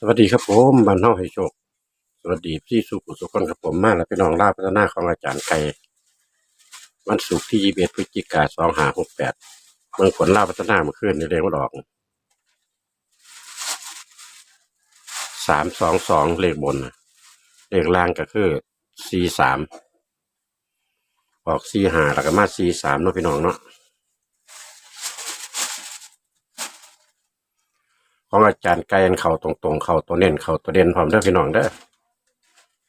สวัสดีครับผมบ้านเฮาให้โชค สวัสดีพี่สุขุสุขคนครับผมมาแล้วพี่น้องลาพัฒนาของอาจารย์ไก่วันศุกร์ที่21พฤศจิกายน2568เมืองผลลาพัฒนาเมื่อคืนนี่เรียกว่าดอก322เลขบนเลขล่างก็คือ43ออก45แล้วก็มา43เนาะพี่น้องเนาะ ของอาจารย์ไก่อันเข้าตรงๆเข้าตัวเน้นเข้าตัวเด่นพร้อมเด้อพี่น้องเด้อ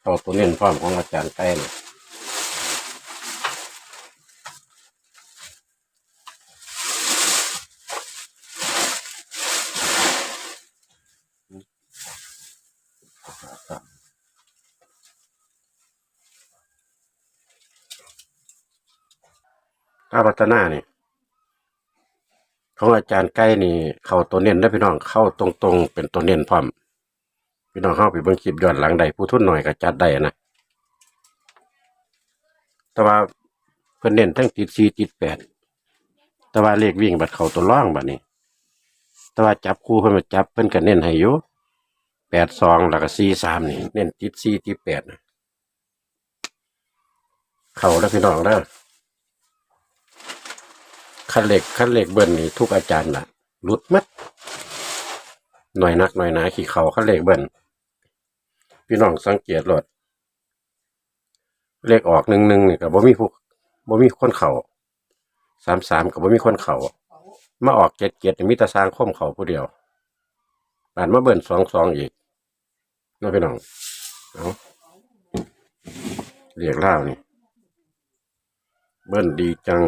เข้าตัวเน้นพร้อมของอาจารย์ไก่น่ะถ้าพัฒนานี่ ของอาจารย์ไก่นี่ เข้าตัวเน้นได้พี่น้องเข้าตรงๆ เป็นตัวเน้นพร้อม พี่น้องเข้าไปเบิ่งคลิปย้อนหลังใดผู้ทุนหน่อยก็จัดได้นะแต่ว่าเพิ่นเน้นทั้งติด4ติด8แต่ว่าเลขวิ่งบัดเข้าตัวร่องบัดนี้ แต่ว่าจับคู่เพิ่นมาจับเพิ่นก็เน้นให้อยู่82แล้วก็43นี่เน้นติด4ติด8นะเข้าแล้วพี่น้องเด้อ คันเหล็กขคันเหลขเบิ่นนี่ทุกอาจารย์น่ะหลุดมัดหน่อยนักหน่อยหนาขี่เขาคันเหลขเบิ่นพี่น้องสังเกตรถเลขออก11นี่ก็บ่มีผู้บ่มีคนเข้า33ก็บ่มีคนเข้ามาออก77นี่มีต่สร้างคมเข้าผู้เดียวบานมาเบิ่น22อีกเนาะพี่น้องเอาเรียกล่าวนี่ เบิ่นดีจัง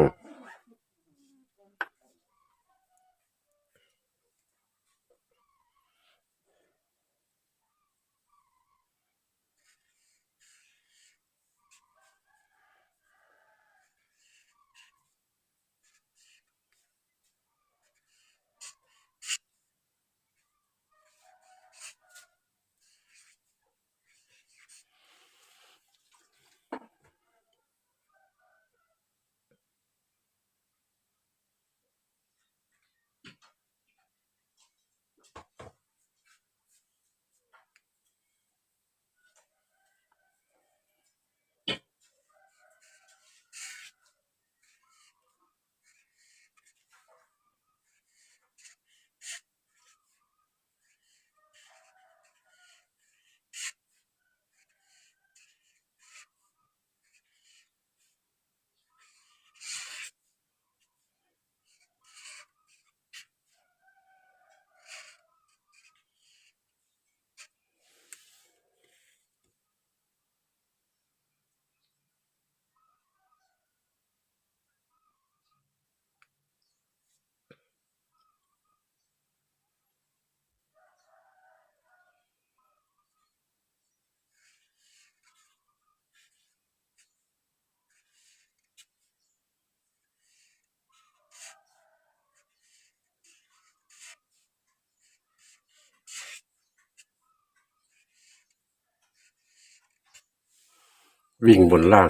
วิ่งบนล่าง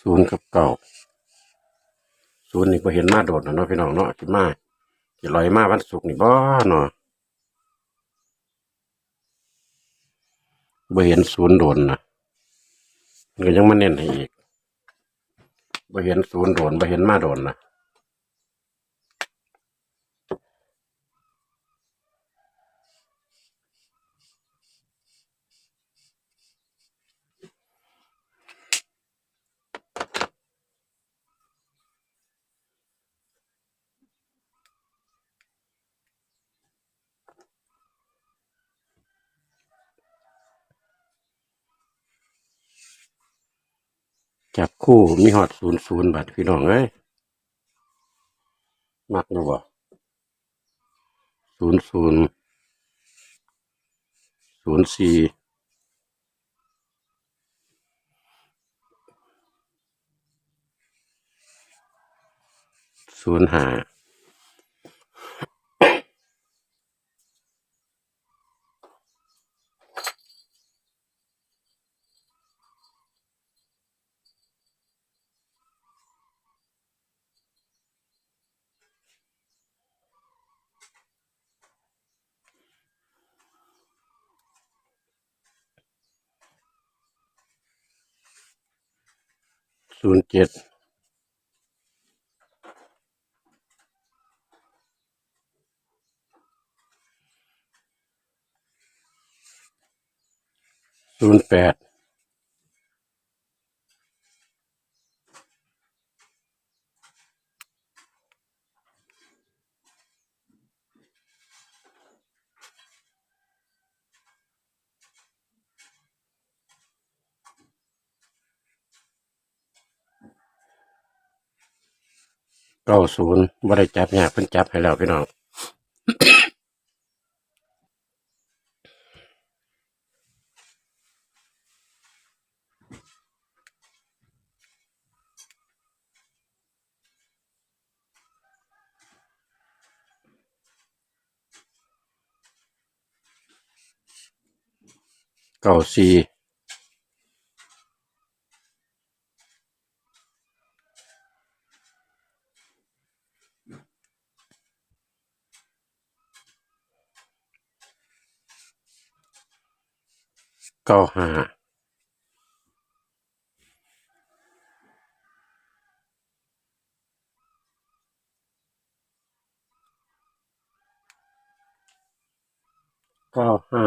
ศูนย์กับเก่า ศูนย์นี่พอเห็นมาโดดนะเนาะพี่น้องเนาะคิดมาจะลอยมาวันศุกร์นี่บ่เนาะบ่เห็นศูนย์โดนนะมันก็ยังมาเน้นให้อีกบ่เห็นศูนย์โดนบ่เห็นมาโดนนะ จับคู่มีหอดศูนย์ศูนย์บาทพี่น้องเอ้ยมักนะบ่ศูนย์ศูนย์ศูนย์สี่ศูนย์ห้า ศูนย์เจ็ดศูนย์แปด เก้าศูนย์บ่ได้จับเนี่ยากเพิ่นจับให้แล้วพี่น้องเก้าสี่ เก้าห้าเก้าห้า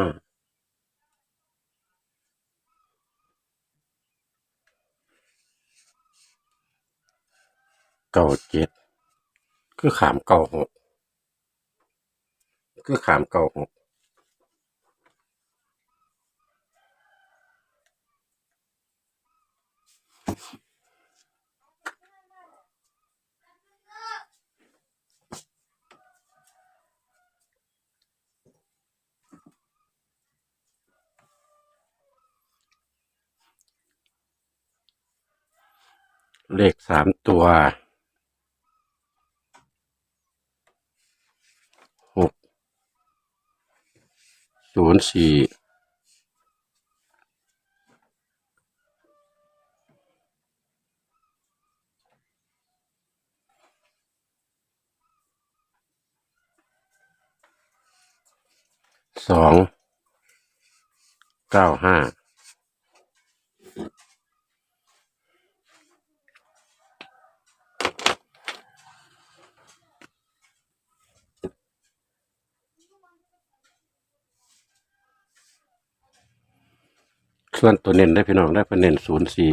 เก้าเจ็ดคือขามเก้าหกคือขามเก้าหก เลขสามตัวหกศูนย์สี่สองเก้าห้า ส่วนตัวเน้นได้พี่น้องได้เป็นเน้นศูนย์สี่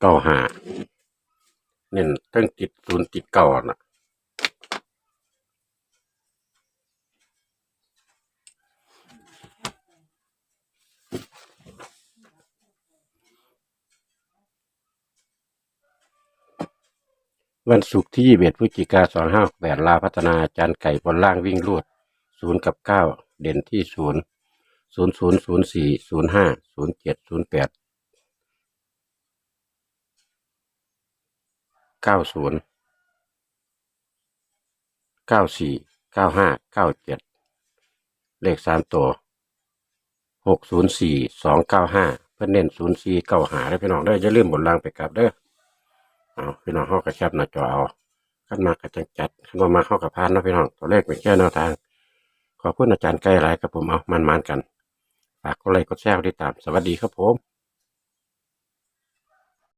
เก้าห้าเน้นตั้งติดศูนย์ติดเก้าน่ะวันศุกร์ที่ 21พฤศจิกา2568ลาพัฒนาจารย์ไก่บนล่างวิ่งลวด 0 กับ 9 เด่นที่0 0 0 0 4 0 5 0 7 0 8 90 94 95 97เลขสามตัว604 295เพื่อนเน้น04 95ได้พี่น้องได้ออย่าลืมบนล่างไปกลับเด้อเอาพี่น้องเข้ากับแคบหน้าจอเอาขั้นมากับจังจัดขั้นมามาเข้ากับพานนะพี่น้องตัวเลขเป็นแค่แนวทาง ขอบคุณอาจารย์ใกล้หลายครับผมเอามันๆกัน ฝากกดไลค์กดแชร์กดติดตาม สวัสดีครับผม